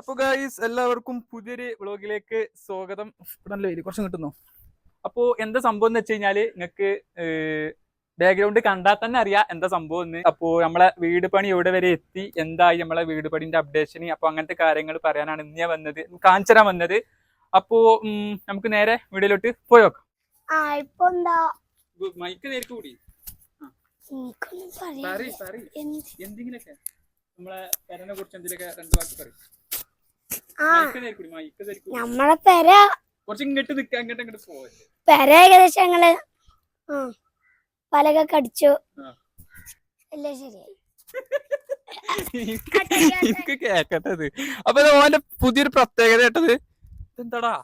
അപ്പൊ ഗായ്സ് എല്ലാവർക്കും പുതിയൊരു വ്ളോഗിലേക്ക് സ്വാഗതം. നല്ല വെയിൽ കുറച്ചും കിട്ടുന്നു. അപ്പോ എന്താ സംഭവം എന്ന് വെച്ച് കഴിഞ്ഞാൽ നിങ്ങക്ക് ബാക്ക്ഗ്രൗണ്ട് കണ്ടാൽ തന്നെ അറിയാം എന്താ സംഭവം എന്ന്. അപ്പോ നമ്മളെ വീട് പണി എവിടെ വരെ എത്തി എന്തായി നമ്മളെ വീട് പണിന്റെ അപ്ഡേഷൻ അപ്പൊ അങ്ങനത്തെ കാര്യങ്ങൾ പറയാനാണ് ഇന്ന് ഞാൻ വന്നത് കാഞ്ചന വന്നത്. അപ്പോ നമുക്ക് നേരെ വീടിലോട്ട് പോയോക്കാം മൈക്ക് നേരിട്ട് കൂടി? എന്തെങ്കിലൊക്കെ നമ്മളെ പെരനെ കുറിച്ച് എന്തെങ്കിലുമൊക്കെ രണ്ട് വാക്ക് പറയും. നമ്മളെ പെര കുറച്ച് ഇങ്ങോട്ട് നിക്കാ ഇങ്ങോട്ട് ഇങ്ങോട്ട് പോവല്ലേ? പെര ഏകദേശം ഞങ്ങൾ ആ പലക കടിച്ചു ആ. എല്ലാം ശരിയായി. എനിക്ക് കേക്കട്ടത്. അപ്പൊ ഓന്റെ പുതിയൊരു പ്രത്യേകത കേട്ടത്? എന്താടാ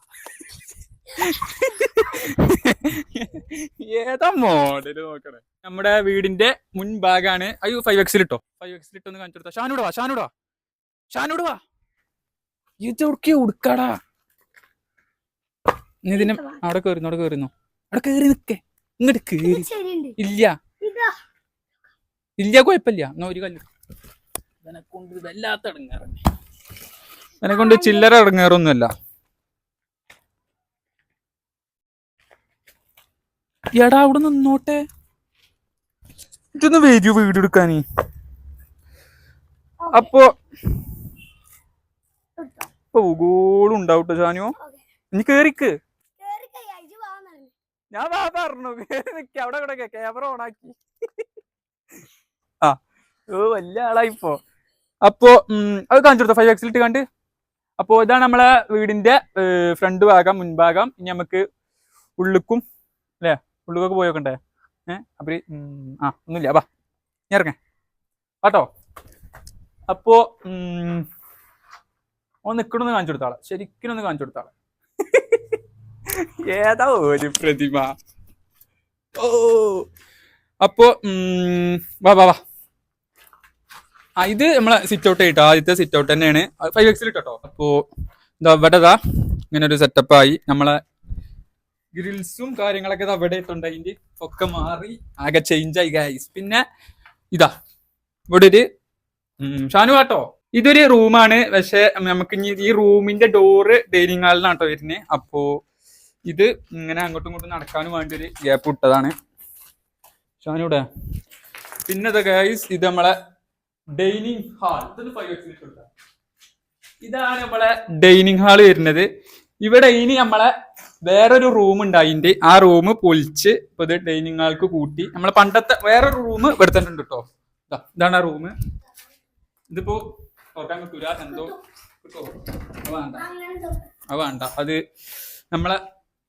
ഏതാ മോഡൽ നോക്കണേ? നമ്മുടെ വീടിന്റെ മുൻഭാഗാണ്. അയ്യോ ഫൈവ് എക്സിൽ ഇട്ടോ. ഫൈവ് എക്സിൽ ഇട്ടൊന്ന് കാണിച്ചു കൊടുത്താ. ഷാനൂട് വാ ഷാനൂട് വാ ഉടുക്കടാ? നീ ഇതിന് അവിടെ കയറുന്നു അവിടെ കയറുന്നു അവിടെ കയറി നിക്കേ. ഇങ്ങോട്ട് കേറി. ശരിയുണ്ട് ഇല്ല. ഇതാ. ഇല്ല കുഴപ്പമില്ല. എന്നാ ഒരു കല്ല്. ഇവനെ കൊണ്ട് വല്ലാത്ത ഇടങ്ങാറന്നെ എന്നെ കൊണ്ട് ചില്ലറ ഇടങ്ങാറൊന്നുമല്ല. എടാ അവിടെ നിന്നോട്ടെ. ഇതൊന്ന് വരൂ വീട് എടുക്കാനേ അപ്പോ എടുത്തോ. പൂഗോളും ഉണ്ടാവട്ടെ ഷാനു? നീ ഇനി കേറിക്ക്. ഞാൻ വാ പറഞ്ഞു. നിക്ക. അവിടെ ഇവിടെ ക്യാമറ ഓണാക്കി ആ ഓ വലിയ ആളായിപ്പോ അപ്പോ അത് കാണിച്ചു കൊടുത്ത? ഫൈവ് എക്സിലിട്ട് കണ്ട്. അപ്പോ ഇതാണ് നമ്മളെ വീടിന്റെ ഫ്രണ്ട് ഭാഗം മുൻഭാഗം ഇനി നമുക്ക് ഉള്ളുക്കും അല്ലേ? ഉള്ളിക്കൊക്കെ പോയോക്കണ്ടേ ഏഹ് അപ്പൊ ആ ഒന്നുമില്ല. വാ ഞാൻ ഇറങ്ങേ. കേട്ടോ അപ്പോ ഉം, നിൽക്കണമെന്ന് കാണിച്ചു കൊടുത്താളെ ശരിക്കും ഒന്ന് കാണിച്ചു കൊടുത്താളെ ഏതാ ഒരു പ്രതിമ? ഓ. അപ്പോ വാ വാ വാ. ആ ഇത് നമ്മളെ സിറ്റ് ഔട്ട് ആയിട്ടോ ആദ്യത്തെ സിറ്റ് ഔട്ട് തന്നെയാണ്. ഫൈവ് എക്സിൽ ഇട്ടോ അപ്പോ ഇതാ ഇവിടെ ഇതാ ഇങ്ങനെ ഒരു സെറ്റപ്പ് ആയി. നമ്മളെ ഗ്രിൽസും കാര്യങ്ങളൊക്കെ ഇതാ ഇവിടെ ഇട്ടുണ്ട്. അതിന്റെ ഒക്കെ മാറി ആകെ ചേഞ്ച് ആയി ഗൈസ് പിന്നെ ഇതാ. ഇവിടെ ഒരു ഷാനു കേട്ടോ ഇതൊരു റൂമാണ് പക്ഷെ നമുക്ക് ഇനി ഈ റൂമിന്റെ ഡോറ് ഡൈനിങ് ഹാളിൽ കേട്ടോ വരുന്നത് അപ്പോ ഇത് ഇങ്ങനെ അങ്ങോട്ടും ഇങ്ങോട്ടും നടക്കാനും വേണ്ടി ഒരു ഗ്യാപ്പ് ഇട്ടതാണ് ഷാനൂടെ പിന്നെ ഗൈസ് ഇത് നമ്മളെ ഡൈനിങ് ഹാൾ ഇതാണ് നമ്മളെ ഡൈനിങ് ഹാൾ വരുന്നത്. ഇവിടെ ഇനി നമ്മളെ വേറൊരു റൂം ഉണ്ട് അതിന്റെ ആ റൂം പൊളിച്ച് ഇപ്പൊ ഡൈനിങ് ഹാൾക്ക് കൂട്ടി. നമ്മളെ പണ്ടത്തെ വേറൊരു റൂം ഉണ്ട് കേട്ടോ ഇതാണ് ആ റൂം ഇതിപ്പോ തുറക്കാൻ കിട്ടൂല എന്തോ കിട്ടോ അത് വേണ്ട. അത് വേണ്ട. അത് നമ്മളെ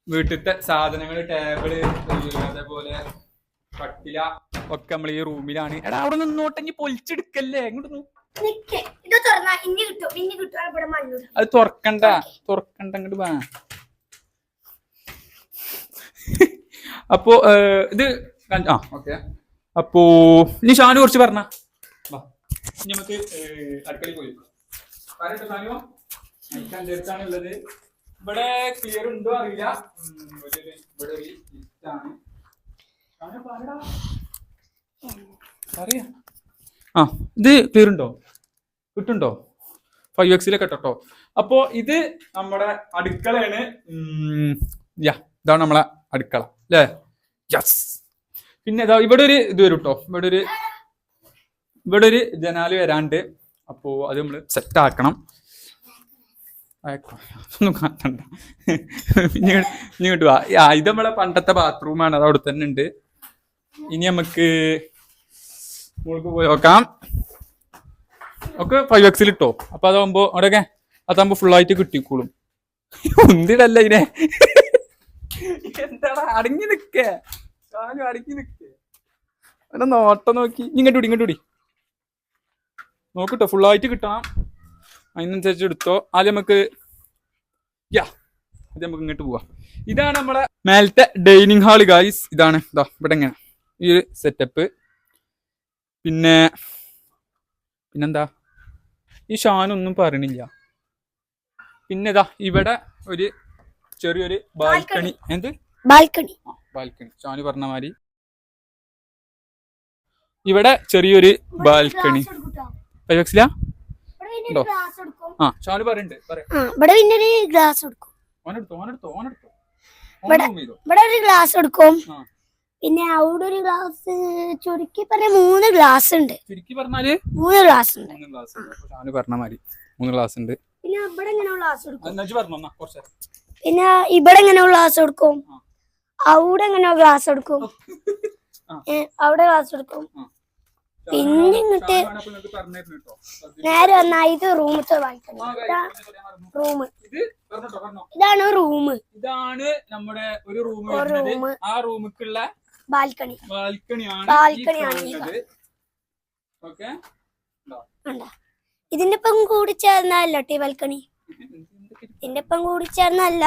വീട്ടിലത്തെ സാധനങ്ങൾ ടേബിൾ അതേപോലെ കട്ടില ഒക്കെ നമ്മൾ ഈ റൂമിലാണ്. എടാ അവിടെ നിന്നോട്ടെങ്കിൽ പൊലിച്ചെടുക്കല്ലേ? എങ്ങോട്ട് അത് തുറക്കണ്ട. തുറക്കണ്ട അങ്ങോട്ട് വാ. അപ്പോ ഇത് ആ ഓക്കെ. അപ്പോ ഇനി ഷാനു കുറച്ച് പറഞ്ഞ. നമുക്ക് അടുക്കളയിൽ പോയി ഷാനു അയക്കാൻ അടുത്താണ് ഇവിടെ ക്ലിയർ ഉണ്ടോ അറിയില്ല. ഇവിടെ ഒരു- ഷാനു പറയാ. ആ ഇത് ക്ലിയർ ഉണ്ടോ? കിട്ടുണ്ടോ? ഫൈവ് എക്സിലൊക്കെ കേട്ടോ അപ്പോ ഇത് നമ്മുടെ അടുക്കളയാണ്. യാ ഇതാണ് നമ്മളെ അടുക്കള അല്ലേ? യെസ് പിന്നെ ഇതാ ഇവിടെ ഒരു ഇത് വരും കേട്ടോ. ഇവിടെ ഒരു ഇവിടെ ഒരു ജനാല് വരാണ്ട്. അപ്പോ അത് നമ്മൾ സെറ്റ് ആക്കണം. ഒന്നും ഇങ്ങോട്ട് വാ. ഇത് നമ്മളെ പണ്ടത്തെ ബാത്റൂമാണ് അത് അവിടെ തന്നെ ഉണ്ട്. ഇനി നമുക്ക് മുകൾക്ക് പോയി നോക്കാം. ഒക്കെ ഫൈവ് എക്സിൽ ഇട്ടോ. അപ്പൊ അതാവുമ്പോ അവിടെയൊക്കെ അതാകുമ്പോ ഫുൾ ആയിട്ട് കിട്ടിക്കോളും. ഒന്നിടല്ല ഇതിനെ എന്താടാ അടങ്ങി നിക്കേ. അടങ്ങി നിക്കേ. നോട്ടം നോക്കി. ഇങ്ങോട്ട് വിടി ഇങ്ങോട്ട് നോക്കിട്ടോ ഫുൾ ആയിട്ട് കിട്ടണം. അതിനനുസരിച്ച് എടുത്തോ. ആദ്യം നമുക്ക് യാ ആദ്യം നമുക്ക് ഇങ്ങോട്ട് പോവാം. ഇതാണ് നമ്മളെ മേലത്തെ ഡൈനിങ് ഹാൾ ഗായ്സ് ഇതാണ് ഇതാ ഇവിടെ ഇങ്ങനെ. ഈ ഒരു സെറ്റപ്പ് പിന്നെ പിന്നെന്താ? ഈ ഷാനൊന്നും പറയണില്ല. പിന്നെ ഇതാ ഇവിടെ ഒരു ചെറിയൊരു ബാൽക്കണി. എന്ത്? ബാൽക്കണി. ബാൽക്കണി. ഷാനു പറഞ്ഞ മാതിരി. ഇവിടെ ചെറിയൊരു ബാൽക്കണി. ഫൈവ് ആ പറയുന്നുണ്ട് പറയാം. ആ ഇവിടെ പിന്നെ ഒരു ഗ്ലാസ് എടുക്കും. ഓനെടുത്തോ ഓനെടുത്തോ ഓനെടുത്തോ. ഇവിടെ- ഓൻ ചെയ്തോ? ഇവിടെ ഒരു ഗ്ലാസ് പിന്നെ അവിടെ ഒരു ഗ്ലാസ് ചുരുക്കി പറഞ്ഞ മൂന്ന് ഗ്ലാസ് ഉണ്ട്. ചുരുക്കി പറഞ്ഞാൽ മൂന്ന് ഗ്ലാസ് ഉണ്ട്. മൂന്ന് ഗ്ലാസ് പറഞ്ഞ മാതിരി മൂന്ന് ഗ്ലാസ് ഉണ്ട്. പിന്നെ ഇവിടെ എങ്ങനെ ഗ്ലാസ് കൊടുക്കും. പിന്നെ ഇവിടെ എങ്ങനെ ഗ്ലാസ് എടുക്കും. അവിടെ എങ്ങനെ ഗ്ലാസ് കൊടുക്കും. അവിടെ ഗ്ലാസ് എടുക്കും. പിന്നെ ഇങ്ങോട്ട് നേരെ വന്നാ ഇത് റൂമത്തെ വാങ്ങിക്കണം. റൂം ഇതാണ് റൂം ഇതാണ് നമ്മുടെ ഒരു റൂം റൂം ആ റൂമിക്കുള്ള ബാൽക്കണി. ബാൽക്കണിയാണ് ബാൽക്കണിയാണ് ഓക്കെ? ഇതിന്റെ ഒപ്പം കൂടി ചേർന്നല്ലോ ടീ ബാൽക്കണി? ഇതിന്റെ ഒപ്പം കൂടി ചേർന്നല്ല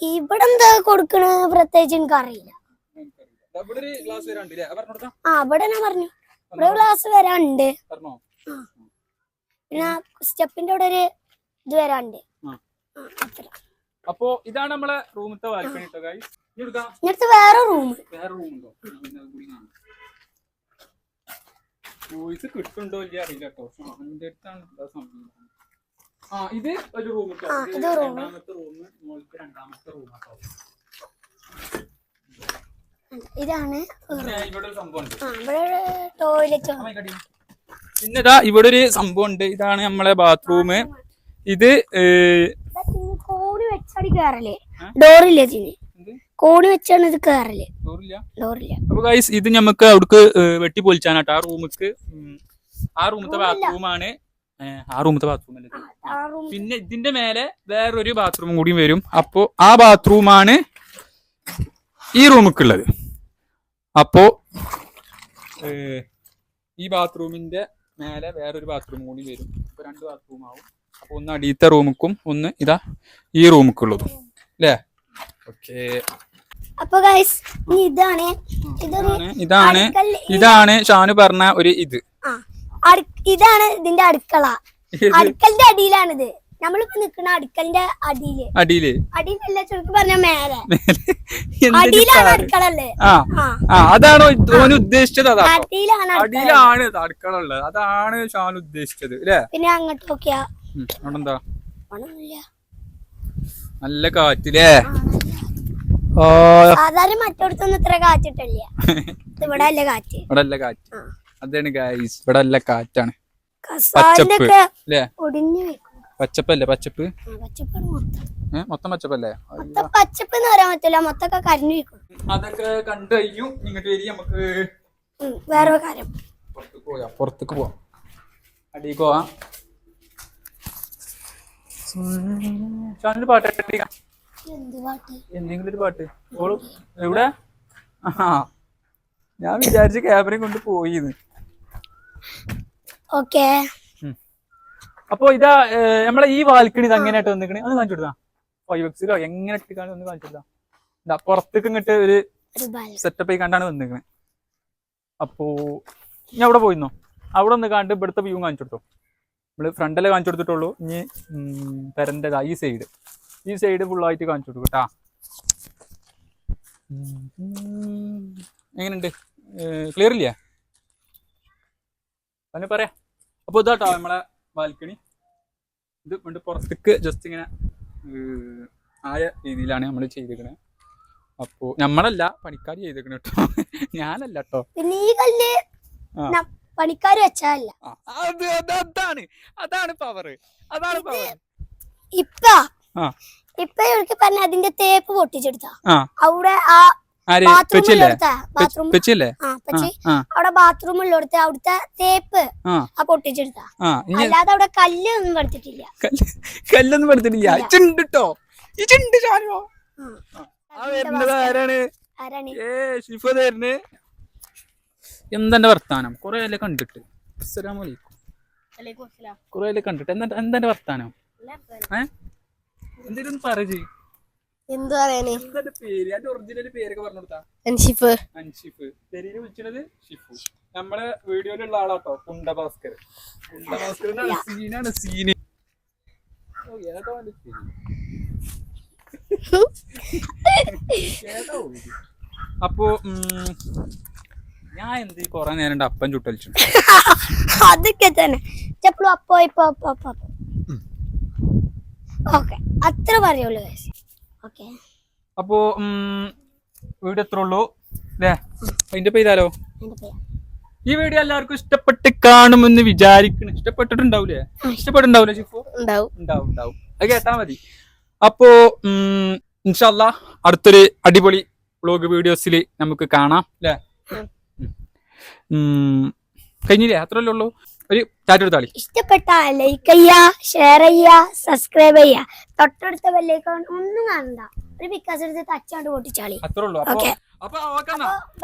ഇവിടെ എന്താ കൊടുക്കണ? പ്രത്യേകിച്ച് എനിക്ക് അറിയില്ല. ആ ഇവിടെ ഞാൻ പറഞ്ഞു. ഇവിടെ ക്ലാസ് വരാണ്ട് പിന്നെ സ്റ്റെപ്പിന്റെ അവിടെ ഒരു ഇത് വരാണ്ട് അപ്പോ ഇതാണ് നമ്മളെ റൂമത്തെ ബാൽക്കണി ഇങ്ങനത്തെ വേറെ റൂം വേറെ റൂം ഉണ്ടോ? വോയിസ് കിട്ടുണ്ടോ ഇല്ല അറിയില്ല കേട്ടോ. അടുത്താണ് സംഭവം? ആ ഇത് ഒരു റൂം രണ്ടാമത്തെ റൂം മോൾക്ക് രണ്ടാമത്തെ റൂം കേട്ടോ ഇതാണ് ടോയ്ലറ്റ് പിന്നെ ഇതാ ഇവിടെ ഒരു സംഭവം ഉണ്ട്. ഇതാണ് നമ്മളെ ബാത്റൂം ഇത് കോണി വെച്ചാടി കേറൽ? ഡോറില്ല ഇതിന്? കോണി വെച്ചാണ് ഇത് കേറൽ. ഡോറില്ല? അപ്പൊ ഗൈസ് ഇത് നമുക്ക് അവിടക്ക് വെട്ടി പൊളിച്ചാനാട്ടോ. ആ റൂമിക്ക് ആ റൂമത്തെ ബാത്റൂമാണ് ആ റൂമത്തെ ബാത്റൂം അല്ലേ? പിന്നെ ഇതിന്റെ മേലെ വേറൊരു ബാത്റൂം കൂടി വരും. അപ്പോ ആ ബാത്റൂമാണ് ഈ റൂമിക്കുള്ളത് അപ്പോ ഈ ബാത്റൂമിന്റെ മേലെ വേറൊരു ബാത്റൂം കൂടി വരും. അപ്പൊ രണ്ട് ബാത്റൂം ആവും. അപ്പൊ ഒന്ന് അടിയത്തെ റൂമുക്കും ഒന്ന് ഇതാ ഈ റൂമിക്കുള്ളതും. അല്ലേ ഓക്കെ. അപ്പൊ ഗൈസ് ഇതാണ്. ഇതാണ് ഇതാണ് ഷാനു പറഞ്ഞ ഒരു ഇത്. ആ ഇതാണ് ഇതിന്റെ അടുക്കള. അടുക്കളന്റെ അടിയിലാണിത്. നമ്മളിപ്പോ നിക്കുന്ന അടുക്കളന്റെ അടിയിൽ. അടിയിൽ. അടിയിലല്ല ചുരുക്കി പറഞ്ഞ മേലെ. അടിയിലാണ് അടുക്കളല്ലേ ആ. അതാണോ ഓന് ഉദ്ദേശിച്ചത് അതാ? അടിയിലാണ് അടിയിലാണ് അടുക്കള ഉള്ളത് അതാണ് ഷാൻ ഉദ്ദേശിച്ചത് അല്ലേ പിന്നെ അങ്ങോട്ട് നോക്കിയാ. ഉം, അവിടെന്താ? ഒന്നുമില്ല നല്ല കാറ്റില്ലേ സാധാരണ മറ്റോടത്തൊന്നും ഇത്ര കാറ്റിട്ടില്ല. ഇവിടെ അല്ല കാറ്റ്. ഇവിടെ കാറ്റ്. അതാണ് ഗൈസ് ഇവിടെ നല്ല കാറ്റാണ്. കസാലിന്റെ ഒക്കെ ഒടിഞ്ഞു പച്ചപ്പല്ലേ പച്ചപ്പ്? മൊത്തം. പച്ചപ്പല്ലേ? പച്ചപ്പ് എന്ന് പറയാൻ പറ്റില്ല മൊത്തൊക്കെ കരിഞ്ഞു വെക്കും അതൊക്കെ കണ്ടു കഴിഞ്ഞു ഇങ്ങോട്ട് വരി നമുക്ക്. വേറെ കാര്യം. പുറത്തേക്ക് പോയാ പുറത്തേക്ക് പോവാം. അടിക്ക് പോവാം. ഷാനിന്റെ പാട്ട് അടിക്കാം എന്ത് പാട്ട്? എന്തെങ്കിലും ഒരു പാട്ട്. ഓൾ എവിടെ? ആ ഞാൻ വിചാരിച്ച ക്യാമറയും കൊണ്ട് പോയിന്ന്. ഓക്കെ. അപ്പൊ ഇതാ നമ്മളെ ഈ വാൽക്കണി ഇത് എങ്ങനെയായിട്ട് വന്നിക്കണേ ഒന്ന് കാണിച്ചു കൊടുത്താ? ഫൈവ് എക്സിലോ എങ്ങനെ ഇട്ടിക്കാണ് ഒന്ന് കാണിച്ചു കൊടുത്താ? ഇതാ പുറത്തേക്ക് ഇങ്ങോട്ട് ഒരു സെറ്റപ്പ് ആയി കണ്ടാണ് വന്നിക്കണേ അപ്പോ ഇനി അവിടെ പോയിരുന്നോ? അവിടെ ഒന്ന് കണ്ട് ഇവിടുത്തെ വ്യൂ കാണിച്ചു കൊടുത്തോ? നമ്മൾ ഫ്രണ്ടിലെ കാണിച്ചു കൊടുത്തിട്ടുള്ളൂ. ഇനി പെരന്റെതാ ഈ സൈഡ് ഈ സൈഡ് ഫുള്ളായിട്ട് കാണിച്ചു കൊടുക്കും കേട്ടാ എങ്ങനെയുണ്ട്? ക്ലിയർ ഇല്ലേ? അതിന് പറയാ. അപ്പൊ ഇതാട്ടോ നമ്മളെ ബാൽക്കണി. ഇത് കൊണ്ട് പുറത്തേക്ക് ജസ്റ്റ് ഇങ്ങനെ ആയ രീതിയിലാണ് നമ്മൾ ചെയ്തിരിക്കുന്നത് അപ്പോ നമ്മളല്ല പണിക്കാർ ചെയ്തേക്കണ കേട്ടോ. ഞാനല്ല കേട്ടോ. പണിക്കാർ അത് അതാണ്. അതാണ് പവർ അതാണ് പവർ ഇപ്പ. ഇപ്പൊ പറഞ്ഞ അതിന്റെ തേപ്പ് പൊട്ടിച്ചെടുത്ത. അവിടെ ആ പെച്ചില്ലേ? ബാത്റൂം അവിടെ ബാത്റൂമിൽ എടുത്ത അവിടുത്തെ തേപ്പ് ആ. പൊട്ടിച്ചെടുത്ത. അല്ലാതെ അവിടെ കല്ലൊന്നും എടുത്തിട്ടില്ല കല്ലൊന്നും പെടുത്തിട്ടില്ല. ഇച്ചുണ്ട് കേട്ടോ ഇച്ചുണ്ട് ചാനോ ആ. ആ. ആരാണ്? ആരാണ്? ഏ ഷിഫ തരുന്നത് എന്തെന്റെ വർത്താനം? കൊറേ അല്ലേ കണ്ടിട്ട്. അസ്സലാമു അലൈക്കും. കൊറേ അല്ലേ കണ്ടിട്ട്. എന്താ എന്തെന്റെ വർത്താനം? ഏ? ഒന്ന് പറ എന്ത് പറയാനേ? എന്താ പേര്? അതിന്റെ ഒറിജിനൽ പേരൊക്കെ പറഞ്ഞു കൊടുത്താ. അൻഷിഫ്. അൻഷിഫ്. വിളിച്ചത് ഷിഫു. നമ്മളെ വീഡിയോയിലുള്ള ആളാട്ടോ കുണ്ട ഭാസ്കർ കുണ്ട ഭാസ്കറിന്റെ സീനാണ് സീന്. ഏതാ ഏതാ അപ്പോ ഞാൻ എന്ത് കൊറേ നേരം അപ്പൻ അപ്പം ചുട്ടലിച്ചു. അതൊക്കെ തന്നെ. ചെപ്പളും അപ്പോ ഇപ്പൊ അപ്പോ ഓക്കെ. അത്ര പറയുള്ളൂ അപ്പോ വീട് എത്ര ഉള്ളൂ? അല്ലേ അതിന്റെ പേരാലോ ഈ വീഡിയോ എല്ലാവർക്കും ഇഷ്ടപ്പെട്ട് കാണുമെന്ന് വിചാരിക്കണം. ഇഷ്ടപ്പെട്ടിട്ടുണ്ടാവൂലേ? ഇഷ്ടപ്പെട്ടുണ്ടാവൂലേ ഷിഫു? ഉണ്ടാവും. അത് കേട്ടാ മതി. അപ്പോ ഉം, ഇൻഷല്ല അടുത്തൊരു അടിപൊളി വ്ളോഗ് വീഡിയോസിൽ നമുക്ക് കാണാം അല്ലേ? ഉം. കഴിഞ്ഞില്ലേ? അത്രല്ലേ ഉള്ളൂ. ഒരു ചാറ്റ് എടുത്താളി ഇഷ്ടപ്പെട്ട ലൈക്ക് ചെയ്യാ ഷെയർ ചെയ്യാ സബ്സ്ക്രൈബ് ചെയ്യാ. തൊട്ടടുത്ത ബെല്ലേക്കോൺ ഒന്നും കാണണ്ട. ഒരു പിക്കാസ് എടുത്ത് തച്ചാണ്ട് പൊട്ടിച്ചാളി. അത്രേ ഉള്ളൂ. അപ്പൊ ഓക്കെ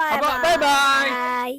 ബൈ അപ്പൊ bye. ബൈ